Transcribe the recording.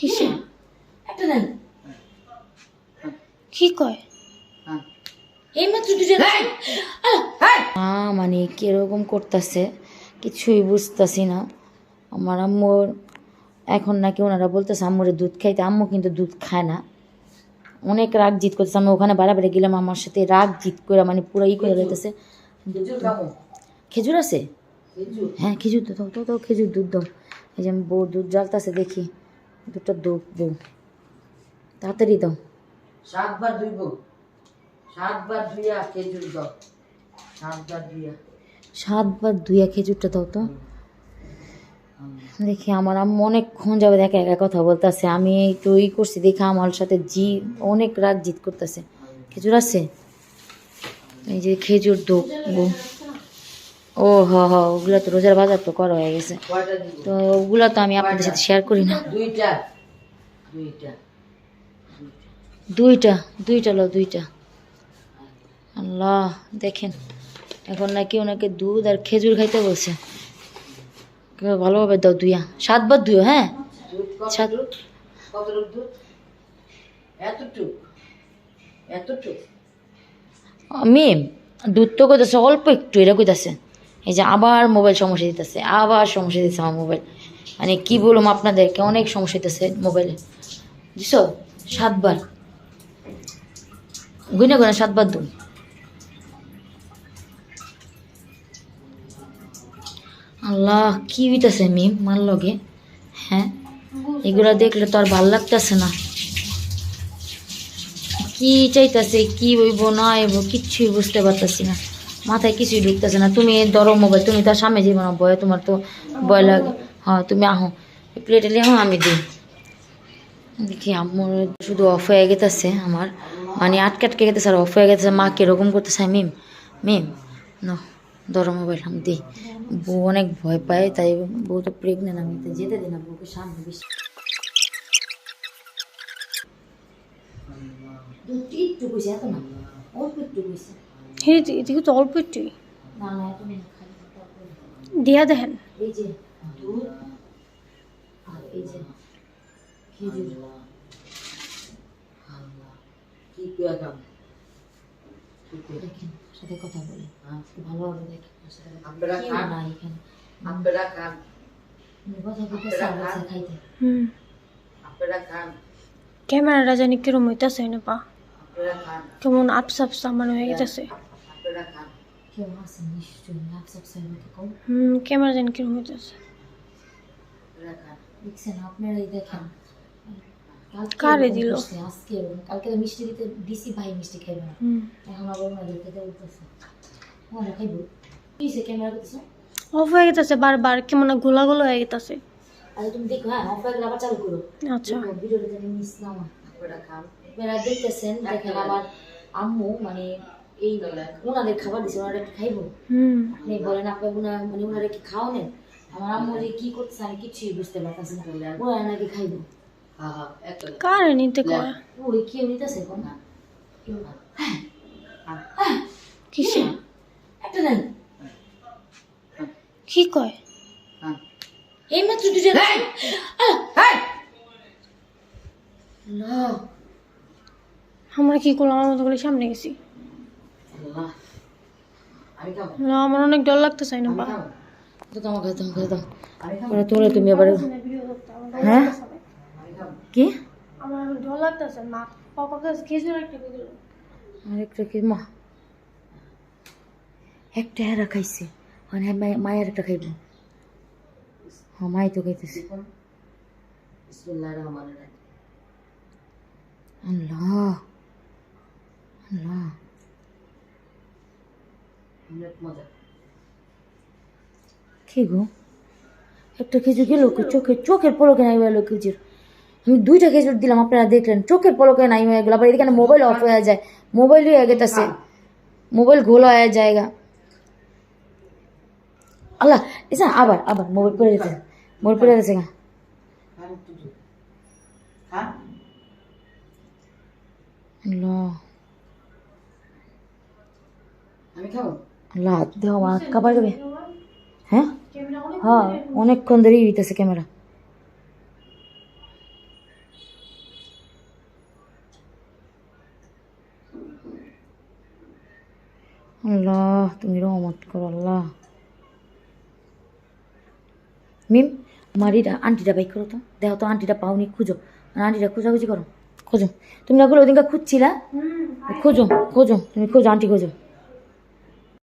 কিসে? একটা নেন কি কয়? এই মাত্র দুটো মা মানে কীরকম করতেছে? কিছুই বুঝতেছি না। আমার আম্মুর এখন নাকি ওনারা বলতেছে আম্মুরে দুধ খাইতে। আম্মু কিন্তু দুধ খায় না। অনেক রাগ জিত করতেছে। আমি ওখানে বাড়াবাড়ি গেলাম আমার সাথে রাগ জিত করে মানে পুরো ই করে দিতেছে খেজুর খেজুর আছে? হ্যাঁ খেজুর দাও দাও দাও খেজুর দুধ দাও। এই যে আমি বউ দুধ জ্বালতেছে দেখি। দুধটা দৌ বউ তাড়াতাড়ি দাও। সাতবার ধুইব সাতবার ধুইয়া খেজুর দাও। সাতবার ধুইয়া সাতবার দুইয়া খেজুরটা দাও তো। দেখি আমার আম্মু অনেকক্ষণ যাবে দেখে একা কথা বলতেছে। আমি একটু ই করছি দেখে আমার সাথে জি অনেক রাগ জিত করতেছে। খেজুর আছে? এই যে খেজুর দো বউ। ও হ হ ওগুলো তো রোজার বাজার তো করা হয়ে গেছে। তো ওগুলো তো আমি আপনাদের সাথে শেয়ার করি না। দুইটা। দুইটা। দুইটা দুইটা লো দুইটা। আল্লাহ দেখেন এখন নাকি ওনাকে দুধ আর খেজুর খাইতে বলছে। ভালোভাবে দাও দুইয়া। সাতবার দুইও হ্যাঁ? সাত- মেম দুধ তো কইতেছে অল্প একটু এরা কইতাছে। এই যে আবার মোবাইল সমস্যা দিতেছে, আবার সমস্যা দিতেছে আমার মোবাইল মানে কি বললাম আপনাদেরকে, অনেক সমস্যা দিতেছে মোবাইলে বুঝছ? সাতবার। গুনে গুনে সাতবার দুন আল্লাহ, কি হইতাছে মিম মার লগে? হ্যাঁ? এগুলা দেখলে তো আর ভালো লাগতেছে না। কি চাইতাছে, কি হইব, না হইব, কিচ্ছুই বুঝতে পারতাছি না। মাথায় কিছুই ঢুকতেছে না। তুমি ধরো মোবাইল, তুমি তার সামনে যাব না ভয় তোমার তো ভয় লাগে। হ্যাঁ তুমি আহো। প্লেটে লিয়ে হ্যাঁ আমি দিই। দেখি আম্মুর শুধু অফ হয়ে গেতেছে আমার। মানে আটকে আটকে গেতেছে আর অফ হয়ে গেতেছে। মা কীরকম করতেছে? মিম মিম, না, ধরো মোবাইল, আমি দিই। বউ অনেক ভয় পায়, তাই বউ তো প্রেগনেন্ট আমি যেতে দিই না বউকে সামনে বেশি একটু কইছে? এত না, অল্প একটু কইছে। হে এদিকে তো অল্প একটুই। দিয়া দেখেন। কথা বলে। ভালোভাবে দেখেন আপনারা খান ক্যামেরাটা জানি কিরম হইতাছে না পা। কেমন আপসা আপসা আমার হয়ে গেছে। হুম ক্যামেরা জানি কিরম হইতাছে। আপনারা খান দেখছেন আপনারাই দেখেন কারে দিল? আজকে কালকে মিষ্টি দিতে দিছি ভাই মিষ্টি খাইবে না হুম। এখন আবার ওনাদের খেতে বলতেছে ওরা খাইব কি সে ক্যামেরা করতেছে অফ হয়ে গেছে বারবার কেমন গোলা গোলা হয়ে গেছে আরে তুমি দেখো হ্যাঁ অফ হয়ে গেলে আবার চালু করো। আচ্ছা। ভিডিওটা জানি মিস না আপনারা খান আপনারা দেখতেছেন দেখেন আমার আম্মু মানে এই ওনাদের খাবার দিছে ওনারা কি খাইবো হুম আপনি বলেন আপনার ওনার মানে ওনারা কি খাওয়ানেন আমার আম্মু যে কি করতেছে আমি কিছুই বুঝতে পারতেছি না ওনারা নাকি খাইবো কারে নিতে কয় ওই কেউ নিতেছে কোন না কিসে একটা নেন কি কয় এই মাত্র দুটো না আমরা কি করলাম? আমার মতো করে সামনে গেছি। আল্লাহ আমি খাব না আমার অনেক ডর না তোমাকে তোমাকে দাও। ওরা তোমরা তুমি আবার হ্যাঁ? কি? আমার ডর লাগতেছে না পাপা কাছে খেজুর একটা দিল আরেকটা কি মা? একটা হেরা খাইছে। মানে মায়ের একটা খাইব। হ্যাঁ মাই তো খাইতেছে। আল্লাহ। আল্লাহ কি গো একটা খেজুর গেল কি? চোখের পলকে নাই গেল খেজুর। আমি দুইটা খেজুর দিলাম আপনারা দেখলেন। চোখের পলকে নাই হয়ে গেল। আবার এখানে মোবাইল অফ হয়ে যায়। মোবাইল হয়ে গেতেছে। মোবাইল ঘোলা হয়ে জায়গা আল্লাহ এসা আবার আবার মোবাইল পড়ে গেছে। মোবাইল পড়ে গেছে গা। খান হ্যাঁ? হ্যাঁ, অনেকক্ষণ ধরেই হইতেছে ক্যামেরা। আল্লাহ তুমি রহমত করো আল্লাহ। মিম মারিটা আন্টিটা বাইক করো তো। দেখো তো আন্টিটা পাওনি খুঁজো। আন্টিটা খোঁজাখুঁজি করো। খোঁজো। তুমি না ওদিনকার খুঁজছিলা? খোঁজো খোঁজো তুমি খোঁজো আন্টি খোঁজো।